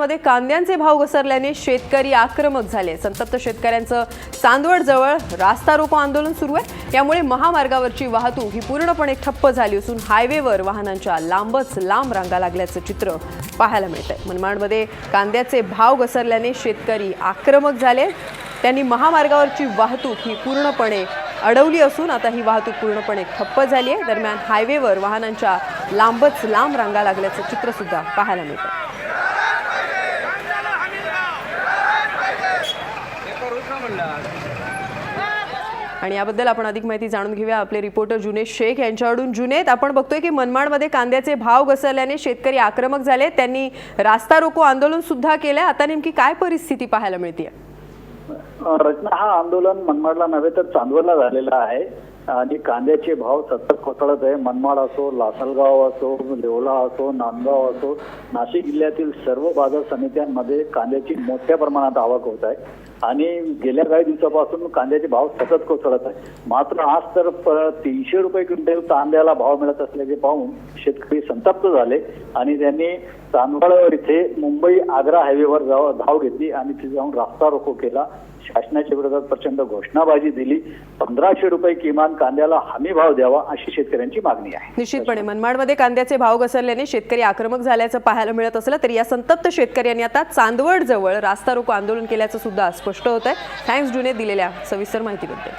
मध्ये कांद्यांचे भाव घसरल्याने शेतकरी आक्रमक झाले. संतप्त शेतकऱ्यांचं चांदवड जवळ रास्ता रोको आंदोलन सुरू आहे. यामुळे महामार्गावरची वाहतूक ही पूर्णपणे ठप्प झाली असून हायवेवर वाहनांच्या लांबच लांब रांगा लागल्याचं चित्र पाहायला मिळत आहे मनमाडमध्ये कांद्याचे भाव घसरल्याने शेतकरी आक्रमक झाले. त्यांनी महामार्गावरची वाहतूक ही पूर्णपणे अडवली असून आता ही वाहतूक पूर्णपणे ठप्प झाली आहे. दरम्यान हायवेवर वाहनांच्या लांबच लांब रांगा लागल्याचं चित्र सुद्धा पाहायला मिळतं आणि याबद्दल आपण अधिक माहिती जाणून घेऊया. आपले रिपोर्टर जुनेद शेख यांच्याकडून. जुनेद आपण बघतोय की मनमाडमध्ये कांद्याचे भाव घसरल्याने शेतकरी आक्रमक झाले. त्यांनी रास्ता रोको आंदोलन सुद्धा केलंय. आता नेमकी काय परिस्थिती पाहायला मिळते रचना हा आंदोलन मनमाडला नव्हे तर चांदवडला झालेला आहे. आणि कांद्याचे भाव सतत कोसळत आहे. मनमाड असो लासलगाव असो देवळा असो नांदगाव असो नाशिक जिल्ह्यातील सर्व बाजार समित्यांमध्ये कांद्याची मोठ्या प्रमाणात आवक होत आहे. आणि गेल्या काही दिवसापासून कांद्याचे भाव सतत कोसळत आहे. मात्र आज तर तीनशे रुपये क्विंटल कांद्याला भाव मिळत असल्याचे पाहून शेतकरी संतप्त झाले आणि त्यांनी चांदवड इथे मुंबई आग्रा हायवेवर जाव धाव घेतली आणि तिथे जाऊन रास्ता रोको केला. शासनाच्या विरोधात प्रचंड घोषणाबाजी दिली. पंधराशे रुपये किमान कांद्याला हमी भाव द्यावा अशी शेतकऱ्यांची मागणी आहे. निश्चितपणे. मनमाडमध्ये कांद्याचे भाव घसरल्याने शेतकरी आक्रमक झाल्याचं पाहायला मिळत असलं तरी या संतप्त शेतकऱ्यांनी आता चांदवड जवळ रास्ता रोको आंदोलन केल्याचं सुद्धा स्पष्ट होत आहे थँक्स जुने दिलेल्या सविस्तर माहितीबद्दल.